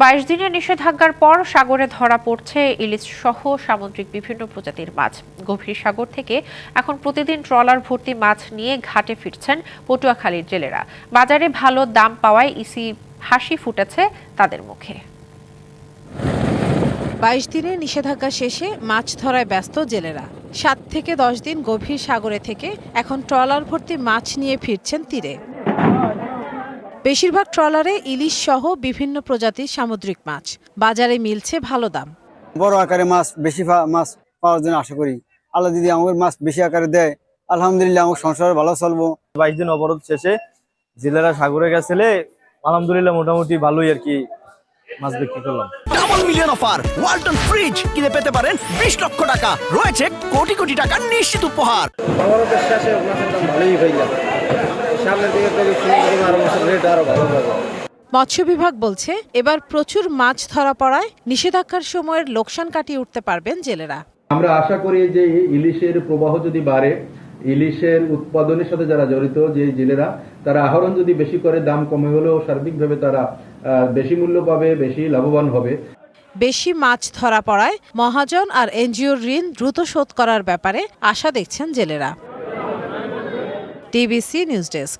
বাইশ দিনের নিষেধাজ্ঞার পর সাগরে ধরা পড়ছে ইলিশ সহ সামুদ্রিক বিভিন্ন প্রজাতির মাছ। গভীর সাগর থেকে এখন প্রতিদিন ট্রলার ভর্তি মাছ নিয়ে ঘাটে ফিরছেন পটুয়াখালীর জেলেরা। বাজারে ভালো দাম পাওয়ায় ইসি হাসি ফুটেছে তাদের মুখে। বাইশ দিনের নিষেধাজ্ঞা শেষে মাছ ধরায় ব্যস্ত জেলেরা। সাত থেকে দশ দিন গভীর সাগরে থেকে এখন ট্রলার ভর্তি মাছ নিয়ে ফিরছেন তীরে। বেশিরভাগ ট্রলারে ইলিশ সহ বিভিন্ন প্রজাতির সামুদ্রিক মাছ। বাজারে মিলছে ভালো দাম। বড় আকারে মাছ বেশি মাছ পাওয়ার জন্য আশা করি। আল্লাহ যদি আমাদের মাছ বেশি আকারে দেয় আলহামদুলিল্লাহ আমার সংসার ভালো চলবো। বাইশ দিন অবরোধ শেষে জেলেরা সাগরে গেছিলে আলহামদুলিল্লাহ মোটামুটি ভালোই আর কি মাছ বিক্রি করলাম। Double million offer Walton fridge কিনে পেতে পারেন বিশ লক্ষ টাকা। রয়েছে কোটি কোটি টাকার নিশ্চিত উপহার। অবরোধের শেষে মাছের দাম ভালোই হইলাম সামনের দিকে তো আরও মাছের রেট আরও ভালো পাবো। মৎস্য বিভাগ বলছে এবার প্রচুর মাছ ধরা পড়ায় নিষেধাজ্ঞার সময়ের লোকসান কাটিয়ে উঠতে পারবেন জেলেরা। আমরা আশা করি যে ইলিশের প্রবাহ যদি বাড়ে ইলিশের উৎপাদনের সাথে যারা জড়িত যে জেলেরা তারা আহরণ যদি বেশি করে দাম কমে হলেও সার্বিকভাবে তারা আহ, বেশি মূল্য পাবে বেশি লাভবান হবে। বেশি মাছ ধরা পড়ায় মহাজন আর এনজিওর ঋণ দ্রুত শোধ করার ব্যাপারে আশা দেখছেন জেলেরা। TBC news desk